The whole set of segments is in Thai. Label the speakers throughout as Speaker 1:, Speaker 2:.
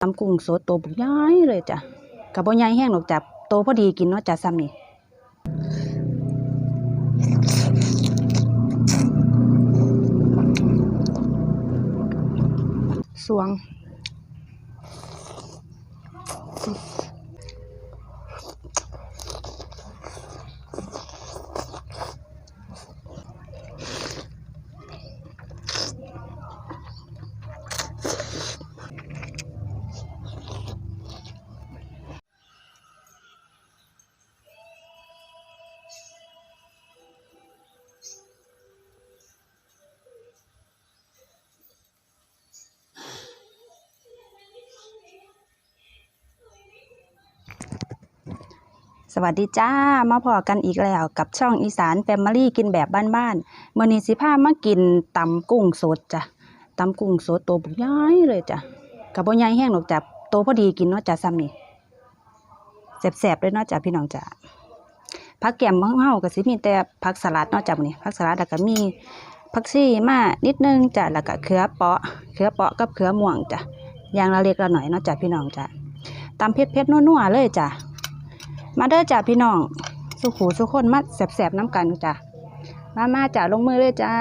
Speaker 1: ตำกุ้งสดตัวบักใหญ่เลยจ้ะกับบ่ใหญ่แห้งหรอกจ้ะโตพอดีกินเนาะจ้ะซ้ำนี่สวง สวัสดีจ้า มาพอกันอีกแล้วกับช่องอีสานแฟมิลี่กินแบบบ้านๆมื้อนี้สิพามากินตำกุ้งสดจ้ะตำกุ้งสดตัวบักใหญ่เลยจ้ะกับบ่ใหญ่แห้งหรอกจ้ะโตพอดีกินเนาะจ้ะซ้ำนี่แซ่บๆเลยเนาะจ้ะพี่น้องจ้ะผักแกมของเฮาก็สิมีแต่ผักสลัดเนาะจ้ะมื้อนี้ผักสลัดแล้วก็มีผักชีมานิดนึงจ้ะแล้วก็เขือเปาะเขือเปาะกับเขือม่วงจ้ะอย่างละเล็กละหน่อยเนาะจ้ะพี่น้องจ้ะตำเผ็ดๆนัวๆเลยจ้ะ มาเด้อจ้าพี่น้อง สุขูสุคนมาแสบๆน้ำกันจ้ะมามาจ้าลงมือเลยจ้า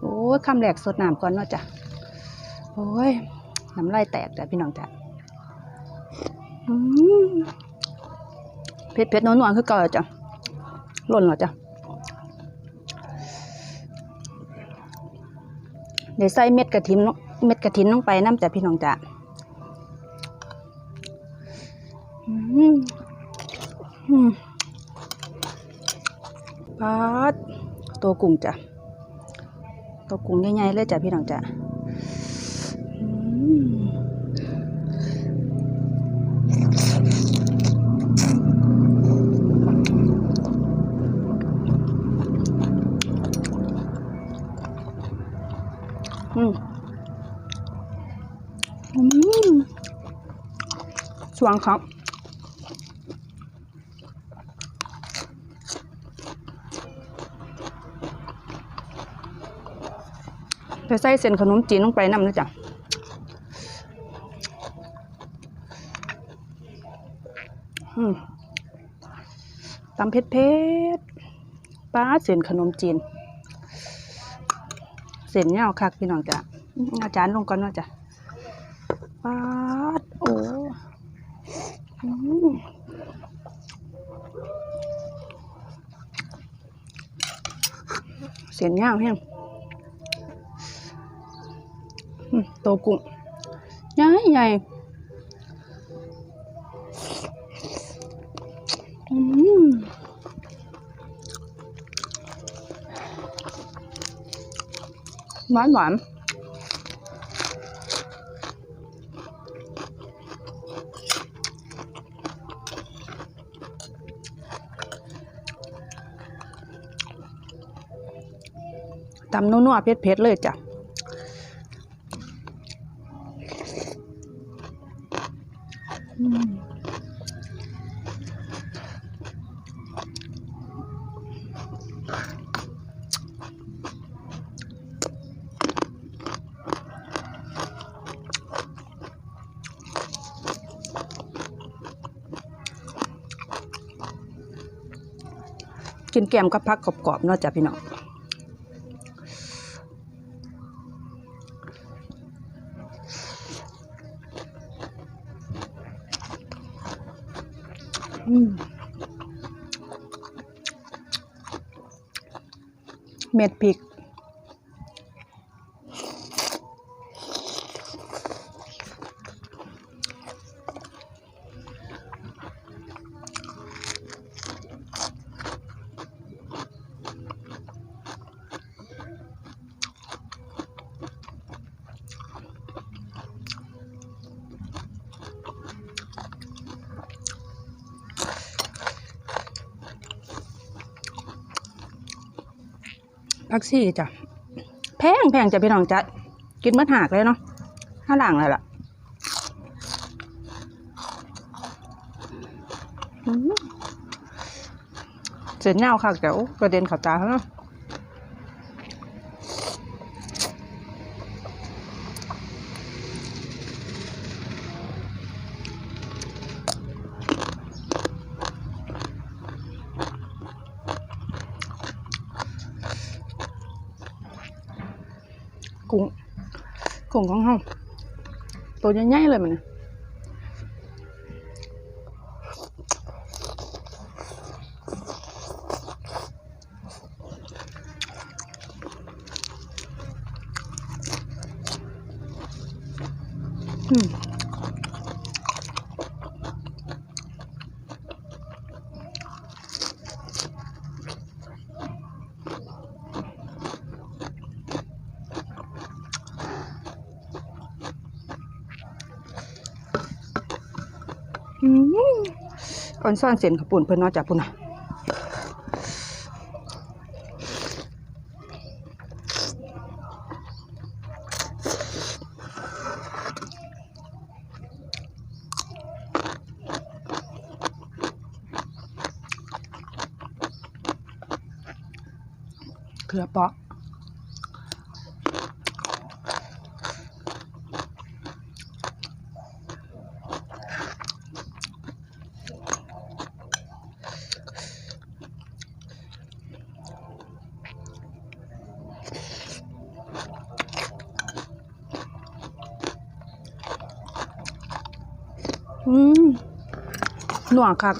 Speaker 1: โอ้ยคำแรกสดน้ำก่อนเนาะจ้ะโอ้ยน้ำลายแตกจ้ะพี่น้องจ้ะอืมเผ็ดเผ็ดๆนัวๆคือเก่าเลยจ้ะหล่นเหรอจ้ะเดี๋ยวใส่เม็ดกระถิ่นลงเม็ดกระถินลงไปน้ำจ้ะพี่น้องจ้ะอืมอืม ปาดตัวกุ้งจ้ะ ตัวกุ้งใหญ่ๆเลยจ้ะพี่น้องจ้ะอืมอืมอืมสวงครับ ใส่เส้นขนมจีนลงไปน้ำนะจ๊ะตำเผ็ดเผ็ดๆป้าเส้นขนมจีน เส้นเงาคักพี่น้องจ้ะอาจารย์ลงก่อนเนาะจ้ะป้าโอ้เส้นเงาแห้ง อืมตัวกุ้งใหญ่ใหญ่หวานหวานตำนัวๆเผ็ดๆเลยจ้ะ กินแกมกับพักกรอบๆเนาะจ้ะพี่น้องเม็ดพริก พักซี่จ้ะแพงแพงจ้ะพี่น้องจ้ะกินเมื่อหากเลยเนาะห้าหลังเลยล่ะเสร็จเงาค่ะเดี๋ยวกระเด็นเขับตาเขาเนาะ กุ้งกุ้งของห้องตัวใหญ่ๆเลยมัน อนซ่อนเส้นขาวปุ่นเพิ่นนอกจากปุ่นน่ะเกลือเปาะ อืมหนัวครั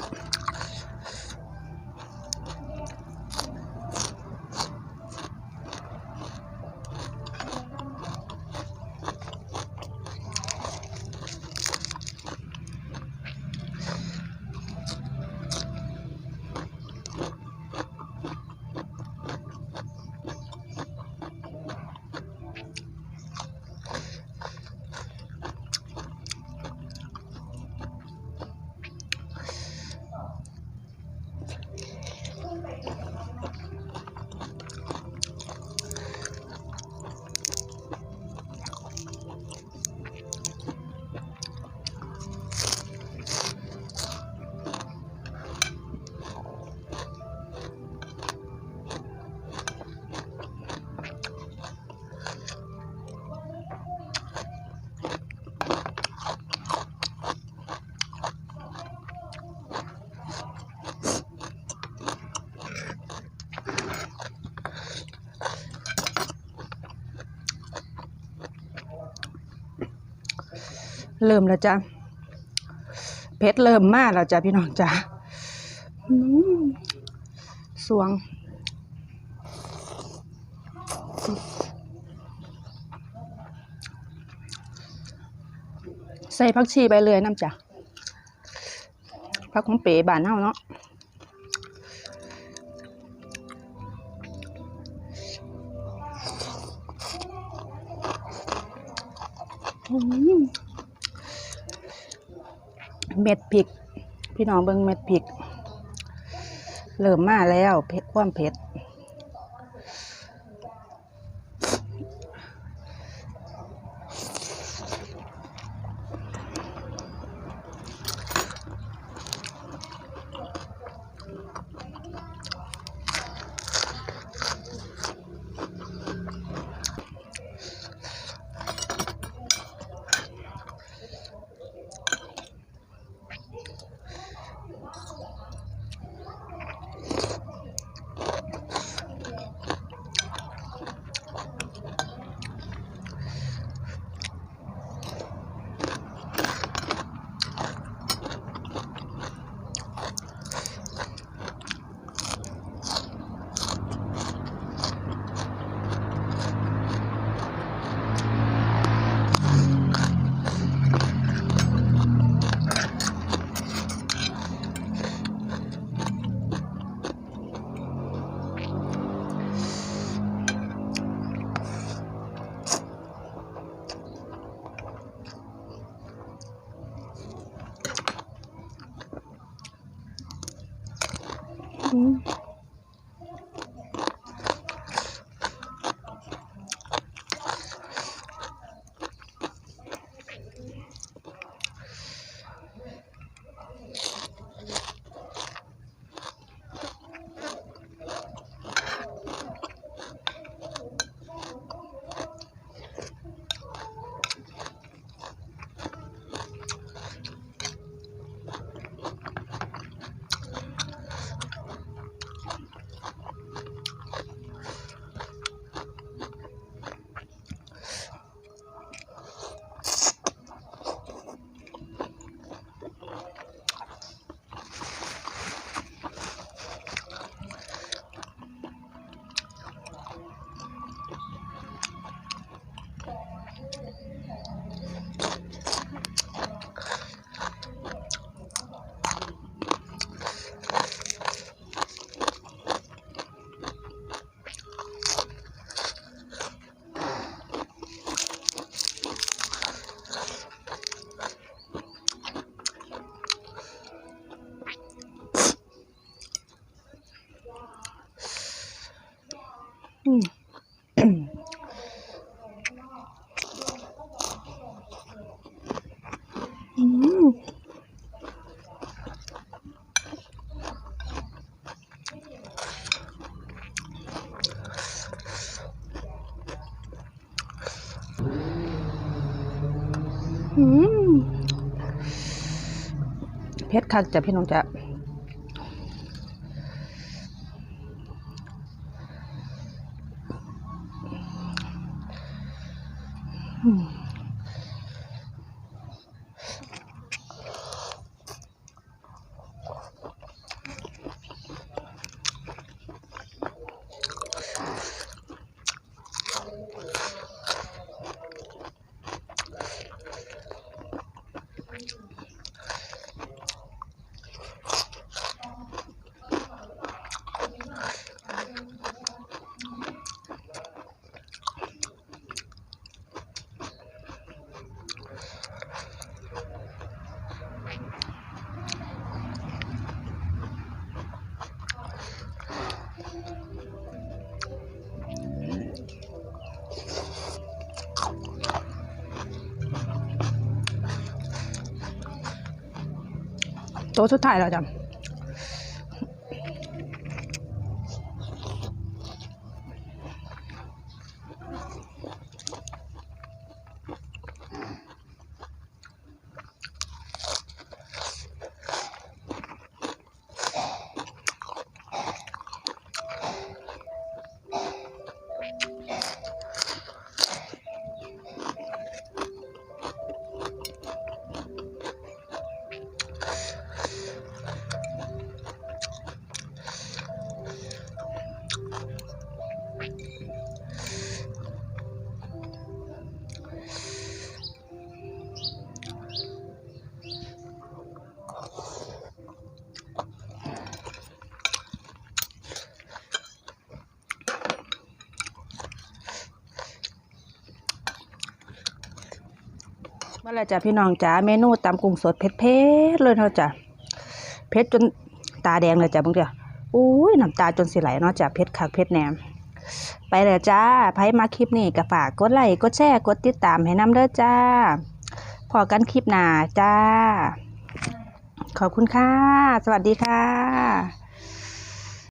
Speaker 1: เริ่มแล้วจ้ะเพชรเริ่มมากแล้วจ้ะพี่น้องจ้ะอืมสวงใส่ผักชีไปเลยน้ำจ้ะผักของเป๋บานเฮาเนาะอืม เม็ดพริก พี่น้องเบิ่งเม็ดพริก เริ่มมาแล้ว เผ็ดความเผ็ด เพชรคักจะพี่น้องจะ ตัวสุดท้ายแล้วจ้ะ มื่อไรจ้ะพี่น้องจ๋าเมนูตำกุ้งสดเผ็ดๆเลยเนาะจ้ะเผ็ดจนตาแดงเลยจ้ะบางเดียวอุ้ยน้ำตาจนสิไหลเนาะจ้ะเผ็ดคักเผ็ดแหนมไปเลยจ้าไผมาคลิปนี้ก็ฝากกดไลค์กดแชร์กดติดตามให้น้ำเด้อจ้าพอกันคลิปหน้าจ้า ขอบคุณค่ะ สวัสดีค่ะ